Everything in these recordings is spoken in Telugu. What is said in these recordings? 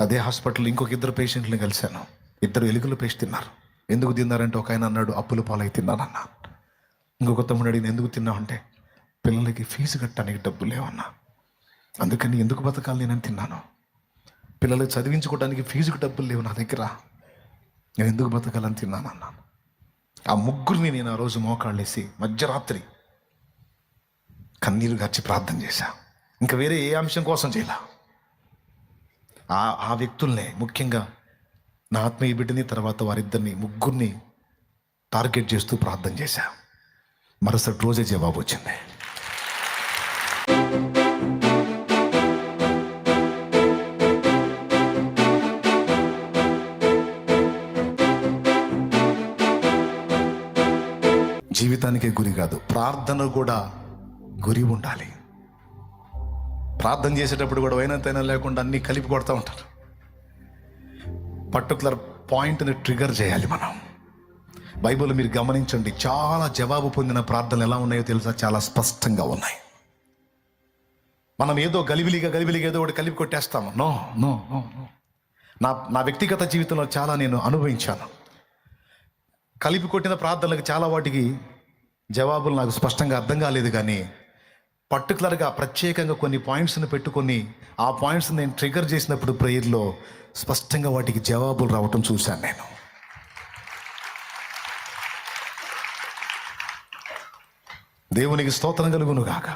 అదే హాస్పిటల్ ఇంకొక ఇద్దరు పేషెంట్ని కలిశాను. ఇద్దరు ఎలుగులు పేస్ట్ తిన్నారు. ఎందుకు తిన్నారంటే ఒక ఆయన అన్నాడు అప్పుల పాలై తిన్నానన్నా. ఇంకొక తమ్ముడు అడిగిన ఎందుకు తిన్నావంటే పిల్లలకి ఫీజు కట్టడానికి డబ్బు లేవన్నా. అందుకని ఎందుకు బతకాలి నేనని తిన్నాను? పిల్లలకి చదివించుకోవడానికి ఫీజుకు డబ్బులు లేవు నా దగ్గర. నేను ఎందుకు బతకాలని తిన్నాను అన్నాను ఆ ముగ్గురిని నేను ఆ రోజు మోకాళ్ళేసి మధ్యరాత్రి కన్నీరు గార్చి ప్రార్థన చేశా. ఇంకా వేరే ఏ అంశం కోసం చేయలే? ఆ ఆ వ్యక్తుల్నే ముఖ్యంగా నా ఆత్మీయ బిడ్డని తర్వాత వారిద్దరిని ముగ్గురిని టార్గెట్ చేస్తూ ప్రార్థన చేశా. మరుసటి రోజే జవాబు వచ్చింది. జీవితానికే గురి కాదు ప్రార్థన కూడా గురి ఉండాలి. ప్రార్థన చేసేటప్పుడు కూడా వైనంతైనా లేకుండా అన్నీ కలిపి కొడతా ఉంటారు. పర్టికులర్ పాయింట్ని ట్రిగర్ చేయాలి మనం. బైబిల్ మీరు గమనించండి చాలా జవాబు పొందిన ప్రార్థనలు ఎలా ఉన్నాయో తెలుసా? చాలా స్పష్టంగా ఉన్నాయి. మనం ఏదో గలిబిలిగా గలిబిలిగా ఏదో ఒకటి కలిపి కొట్టేస్తాము. నో నో నో నో నా నా వ్యక్తిగత జీవితంలో చాలా నేను అనుభవించాను. కలిపి కొట్టిన ప్రార్థనలకు చాలా వాటికి జవాబులు నాకు స్పష్టంగా అర్థం కాలేదు కానీ పర్టికులర్గా ప్రత్యేకంగా కొన్ని పాయింట్స్ని పెట్టుకొని ఆ పాయింట్స్ నేను ట్రిగర్ చేసినప్పుడు ప్రేయర్లో స్పష్టంగా వాటికి జవాబులు రావటం చూశాను నేను. దేవునికి స్తోత్రం కలుగును గాక.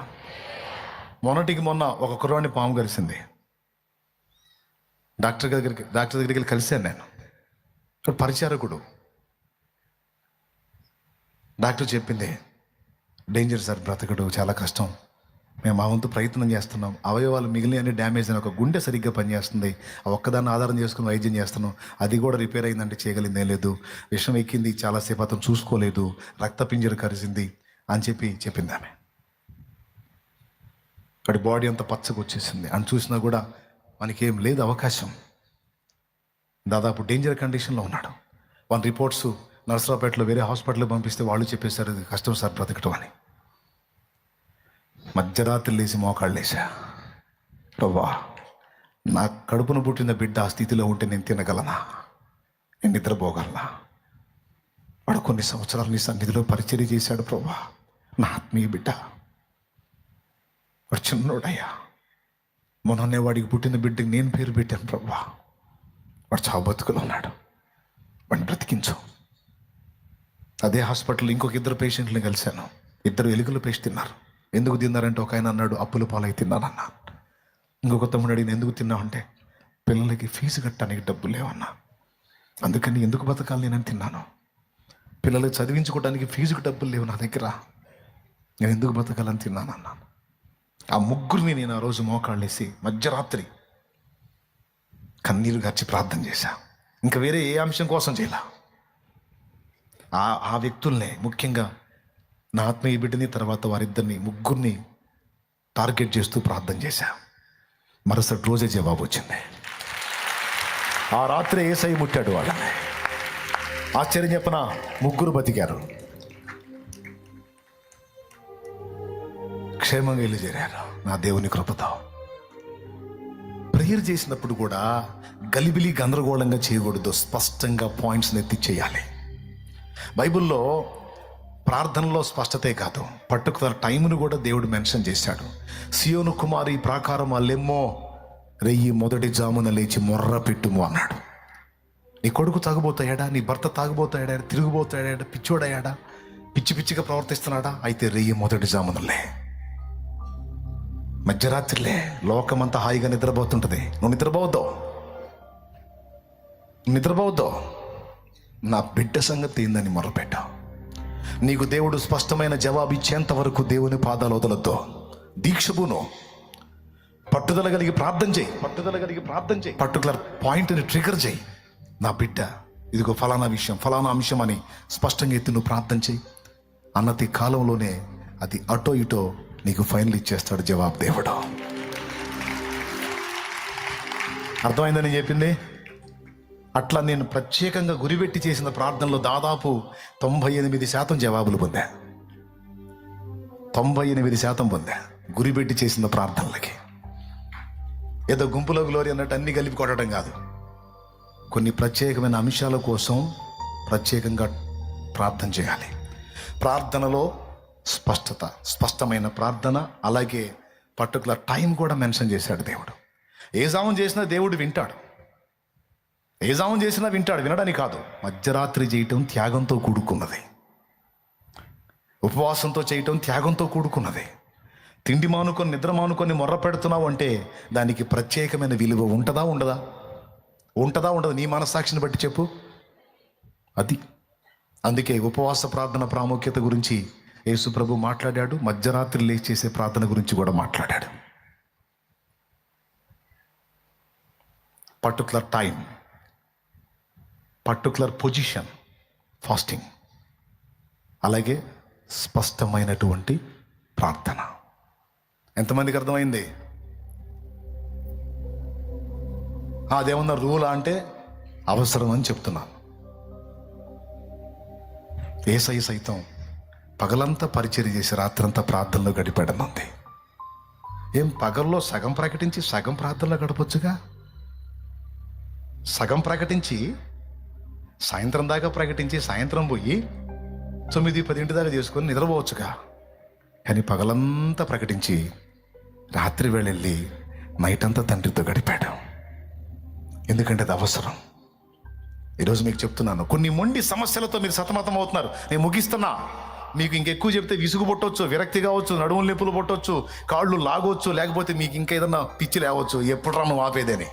మొన్నటికి మొన్న ఒక కుర్రాన్ని పాము కలిసింది. డాక్టర్ దగ్గరికి డాక్టర్ దగ్గరికి వెళ్ళి కలిశాను నేను. ఇక్కడ పరిచారకుడు. డాక్టర్ చెప్పింది డేంజర్ సార్ బ్రతకడు చాలా కష్టం. మేము మా వంతు ప్రయత్నం చేస్తున్నాం. అవయవాలు మిగిలిన అన్ని డ్యామేజ్ అని ఒక గుండె సరిగ్గా పనిచేస్తుంది. ఆ ఒక్కదాన్ని ఆధారం చేసుకుని వైద్యం చేస్తున్నాం. అది కూడా రిపేర్ అయిందంటే చేయగలిందే లేదు. విషం ఎక్కింది చాలాసేపు అతను చూసుకోలేదు. రక్తపింజర కరిసింది అని చెప్పి చెప్పింది ఆమె. వాడి బాడీ అంతా పచ్చగా వచ్చేసింది. అని చూసినా కూడా మనకేం లేదు అవకాశం. దాదాపు డేంజర్ కండిషన్లో ఉన్నాడు. వన్ రిపోర్ట్స్ నర్సరావుపేటలో వేరే హాస్పిటల్కి పంపిస్తే వాళ్ళు చెప్పేశారు కష్టం సార్ బ్రతకటం అని. మధ్యరాత్రి లేచి మోకాళ్ళు లేచా ప్రవ్వా నా కడుపును పుట్టిన బిడ్డ ఆ స్థితిలో ఉంటే నేను తినగలనా? నేను నిద్రపోగలనా? వాడు కొన్ని సంవత్సరాలు నీ సన్నిధిలో పరిచర్య చేశాడు ప్రభా నా ఆత్మీయ బిడ్డ వాడు చిన్నోడయ్యా. మొన్ననే వాడికి పుట్టిన బిడ్డకి నేను పేరు పెట్టాను ప్రభా వాడు చావు బతుకులు ఉన్నాడు. వాడిని బ్రతికించు. అదే హాస్పిటల్ ఇంకొక ఇద్దరు పేషెంట్లను కలిశాను. ఇద్దరు ఎలుగుల పేస్ట్ తిన్నారు. ఎందుకు తిన్నారంటే ఒక ఆయన అన్నాడు అప్పుల పాలై తిన్నానన్నా. ఇంకొక తమ్ముడు అడిగిన ఎందుకు తిన్నావంటే పిల్లలకి ఫీజు కట్టడానికి డబ్బులు లేవన్నా. అందుకని ఎందుకు బతకాలి నేనని తిన్నాను. పిల్లలకి చదివించుకోవడానికి ఫీజుకు డబ్బులు లేవు నా దగ్గర. నేను ఎందుకు బతకాలని తిన్నాను అన్నాను ఆ ముగ్గురిని నేను ఆ రోజు మోకాళ్ళేసి మధ్యరాత్రి కన్నీరు గార్చి ప్రార్థన చేశా. ఇంకా వేరే ఏ అంశం కోసం చేయలా. ఆ ఆ వ్యక్తుల్నే ముఖ్యంగా నా ఆత్మీయ బిడ్డని తర్వాత వారిద్దరిని ముగ్గురిని టార్గెట్ చేస్తూ ప్రార్థన చేశా. మరుసటి రోజే జవాబు వచ్చింది. ఆ రాత్రి ఏసై ముట్టాడు వాళ్ళని. ఆశ్చర్యం చెప్పిన? ముగ్గురు బతికారు. క్షేమంగా వెళ్ళి చేరారు. నా దేవుని కృపతో. ప్రేయర్ చేసినప్పుడు కూడా గలిబిలి గందరగోళంగా చేయకూడదు. స్పష్టంగా పాయింట్స్ ఎత్తి చేయాలి. బైబిల్లో ప్రార్థనలో స్పష్టతే కాదు. పర్టికులర్ టైంను కూడా దేవుడు మెన్షన్ చేశాడు. సియోను కుమారి ప్రాకారం అల్లెమ్మో రెయ్యి మొదటి జామున లేచి మొర్ర పెట్టుము అన్నాడు. నీ కొడుకు తాగుబోతాయాడా? నీ భర్త తాగుబోతాడా తిరుగుబోతాడా పిచ్చోడయ్యాడా? పిచ్చి పిచ్చిగా ప్రవర్తిస్తున్నాడా? అయితే రెయ్యి మొదటి జామునలే. మధ్యరాత్రిలే లోకమంతా హాయిగా నిద్రపోతుంటుంది. నువ్వు నిద్రపోవద్దు. నిద్రపోవద్దు. నా బిడ్డ సంగతి ఏందని మొరపెట్టావు నీకు దేవుడు స్పష్టమైన జవాబు ఇచ్చేంత వరకు దేవుని పాదాలు వదలొద్దు. దీక్షపును పట్టుదల కలిగి ప్రార్థన చేయి. పట్టుదల కలిగి ప్రార్థన చేయి. పర్టికులర్ పాయింట్ని ట్రిగర్ చేయి. నా బిడ్డ ఇదిగో ఫలానా విషయం ఫలానా అంశం అని స్పష్టంగా ఎత్తి నువ్వు ప్రార్థన చేయి. అన్నతి కాలంలోనే అది అటో ఇటో నీకు ఫైనల్ ఇచ్చేస్తాడు జవాబు దేవుడు. అర్థమైందని చెప్పింది? అట్లా నేను ప్రత్యేకంగా గురిపెట్టి చేసిన ప్రార్థనలో దాదాపు తొంభై ఎనిమిది శాతం జవాబులు పొందా. తొంభై ఎనిమిది శాతం పొందా. గురిపెట్టి చేసిన ప్రార్థనలకి. ఏదో గుంపులో గ్లోరీ అన్నట్టు అన్ని కలిపి కొట్టడం కాదు. కొన్ని ప్రత్యేకమైన అంశాల కోసం ప్రత్యేకంగా ప్రార్థన చేయాలి. ప్రార్థనలో స్పష్టత స్పష్టమైన ప్రార్థన అలాగే పర్టికులర్ టైం కూడా మెన్షన్ చేశాడు దేవుడు. ఏ సామం చేసినా దేవుడు వింటాడు. ఏజాము చేసినా వింటాడు వినడని కాదు. మధ్యరాత్రి చేయటం త్యాగంతో కూడుకున్నది. ఉపవాసంతో చేయటం త్యాగంతో కూడుకున్నది. తిండి మానుకొని నిద్ర మానుకొని మొర్ర పెడుతున్నావు అంటే దానికి ప్రత్యేకమైన విలువ ఉంటుందా ఉండదా? ఉంటుందా ఉండదు? నీ మనస్సాక్షిని బట్టి చెప్పు. అది. అందుకే ఉపవాస ప్రార్థన ప్రాముఖ్యత గురించి యేసుప్రభు మాట్లాడాడు. మధ్యరాత్రి లేచి చేసే ప్రార్థన గురించి కూడా మాట్లాడాడు. Particular time particular position fasting అలాగే స్పష్టమైనటువంటి ప్రార్థన. ఎంతమందికి అర్థమైంది? అదేమన్నా రూలా అంటే అవసరం అని చెప్తున్నాను. ఏసై సైతం పగలంతా పరిచయం చేసి రాత్రంతా ప్రార్థనలో గడిపాడనుంది ఏం పగల్లో సగం ప్రకటించి సగం ప్రార్థనలో గడపొచ్చుగా? సగం ప్రకటించి సాయంత్రం దాకా ప్రకటించి సాయంత్రం పోయి తొమ్మిది పదింటి దాకా చేసుకొని నిద్రపోవచ్చుగా. కానీ పగలంతా ప్రకటించి రాత్రి వెళ్ళి నైట్ అంతా తండ్రితో గడిపాడు. ఎందుకంటే అది అవసరం. ఈరోజు మీకు చెప్తున్నాను కొన్ని మొండి సమస్యలతో మీరు సతమతం అవుతున్నారు. నేను ముగిస్తున్నా. మీకు ఇంకెక్కువ చెప్తే విసుగు పుట్టవచ్చు విరక్తి కావచ్చు నడుములు నొప్పులు పుట్టొచ్చు కాళ్ళు లాగవచ్చు లేకపోతే మీకు ఇంకా ఏదన్నా పిచ్చి లేవచ్చు ఎప్పుడు రా నువ్వు ఆపేదని.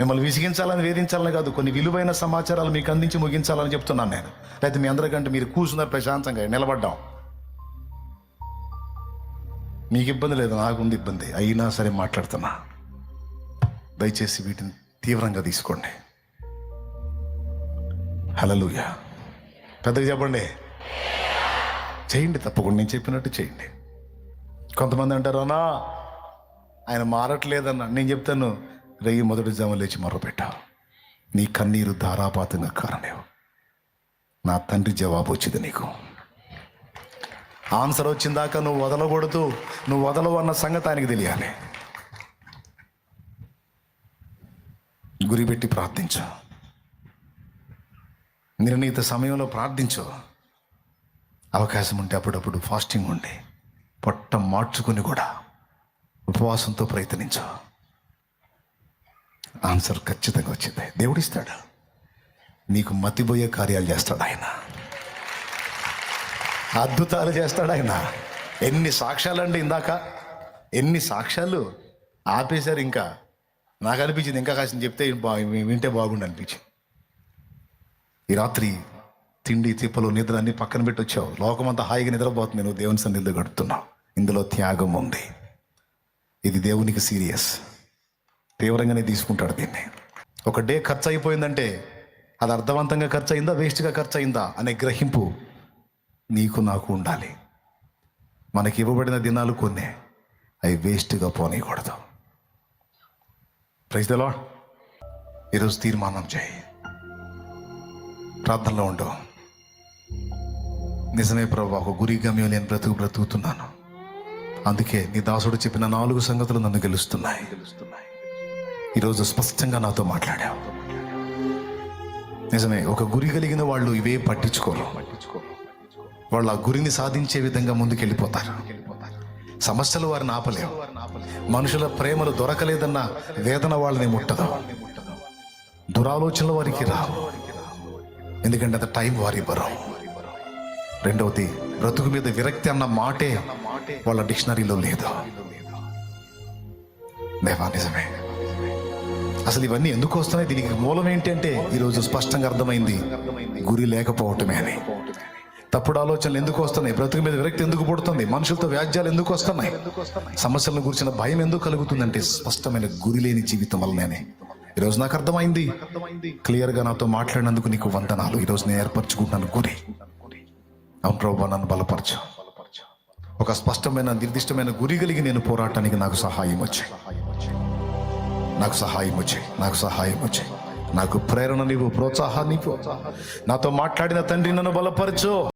మిమ్మల్ని విసిగించాలని వేధించాలని కాదు కొన్ని విలువైన సమాచారాలు మీకు అందించి ముగించాలని చెప్తున్నాను నేను. లేకపోతే మీ అందరికంటే మీరు కూర్చున్నారు ప్రశాంతంగా నిలబడ్డాం. మీకు ఇబ్బంది లేదు నాకుంది ఇబ్బంది. అయినా సరే మాట్లాడుతున్నా. దయచేసి వీటిని తీవ్రంగా తీసుకోండి. హలలుయ పెద్దగా చెప్పండి. చేయండి తప్పకుండా నేను చెప్పినట్టు చేయండి. కొంతమంది అంటారు అన్నా ఆయన మారట్లేదన్నా. నేను చెప్తాను రేయి మొదటి జమ లేచి మొరపెట్టావు నీ కన్నీరు ధారాపాతంగా కారణం నా తండ్రి జవాబు వచ్చింది నీకు. ఆన్సర్ వచ్చిందాక నువ్వు వదలకూడదు. నువ్వు వదలవు అన్న సంగతి ఆయనకి తెలియాలి. గురిపెట్టి ప్రార్థించు. నిర్ణీత సమయంలో ప్రార్థించు. అవకాశం ఉంటే అప్పుడప్పుడు ఫాస్టింగ్ ఉండి పొట్ట మార్చుకుని కూడా ఉపవాసంతో ప్రయత్నించు. ఆన్సర్ ఖచ్చితంగా వచ్చింది. దేవుడిస్తాడు. నీకు మతిపోయే కార్యాలు చేస్తాడు ఆయన. అద్భుతాలు చేస్తాడు ఆయన. ఎన్ని సాక్ష్యాలండి ఇందాక? ఎన్ని సాక్ష్యాలు ఆపేశారు ఇంకా? నాకు అనిపించింది ఇంకా కాసిన చెప్తే బా- వింటే బాగుండు అనిపించింది. ఈ రాత్రి తిండి తిప్పలు నిద్ర అన్ని పక్కన పెట్టి వచ్చావు లోకమంతా హాయిగా నిద్రపోతుంది. నువ్వు దేవుని సన్నిధిలో గడుపుతున్నావు. ఇందులో త్యాగం ఉంది. ఇది దేవునికి సీరియస్. తీవ్రంగానే తీసుకుంటాడు దీన్ని. ఒక డే ఖర్చు అయిపోయిందంటే అది అర్థవంతంగా ఖర్చు అయిందా వేస్ట్గా ఖర్చు అయిందా అనే గ్రహింపు నీకు నాకు ఉండాలి. మనకి ఇవ్వబడిన దినాలు కొన్ని అవి వేస్ట్గా పోనీయకూడదు. ప్రైజ్దలో ఈరోజు తీర్మానం చేయి. ప్రార్థనలో ఉండు. నిజమే ప్రభు ఒక గురి గమ్యం నేను బ్రతుకు బ్రతుకుతున్నాను. అందుకే నీ దాసుడు చెప్పిన నాలుగు సంగతులు నన్ను గెలుస్తున్నాయి గెలుస్తున్నాయి. ఈరోజు స్పష్టంగా నాతో మాట్లాడావు. నిజమే ఒక గురి కలిగిన వాళ్ళు ఇవే పట్టించుకోరు. వాళ్ళు ఆ గురిని సాధించే విధంగా ముందుకెళ్ళిపోతారు. సమస్యలు వారిని ఆపలేవు. మనుషుల ప్రేమలు దొరకలేదన్న వేదన వాళ్ళని ముట్టదు. దురాలోచనలు వారికి రావు. ఎందుకంటే అంత టైం వారి ఇవ్వరు. రెండవది బ్రతుకు మీద విరక్తి అన్న మాటే వాళ్ళ డిక్షనరీలో లేదు. దేవా నిజమే. అసలు ఇవన్నీ ఎందుకు వస్తున్నాయి? దీనికి మూలం ఏంటంటే ఈరోజు స్పష్టంగా అర్థమైంది. గురి లేకపోవటమే అని. తప్పుడు ఆలోచనలు ఎందుకు వస్తున్నాయి? బ్రతుకు మీద విరక్తి ఎందుకు పుడుతుంది? మనుషులతో వ్యాజ్యాలు ఎందుకు వస్తున్నాయి? సమస్యలను గురించిన భయం ఎందుకు కలుగుతుందంటే స్పష్టమైన గురి లేని జీవితం వల్లనే ఈరోజు నాకు అర్థమైంది. క్లియర్గా నాతో మాట్లాడినందుకు నీకు వందనాలు. ఈరోజు నేను ఏర్పరచుకుంటున్నాను గురి. అవును ప్రభు నన్ను బలపరచు. ఒక స్పష్టమైన నిర్దిష్టమైన గురి కలిగి నేను పోరాటానికి నాకు సహాయం వచ్చాయి. నాకు సహాయం వచ్చాయి నాకు సహాయం వచ్చాయి నాకు ప్రేరణ నీవు ప్రోత్సాహాన్ని నాతో మాట్లాడిన తండ్రి నన్ను బలపరచు.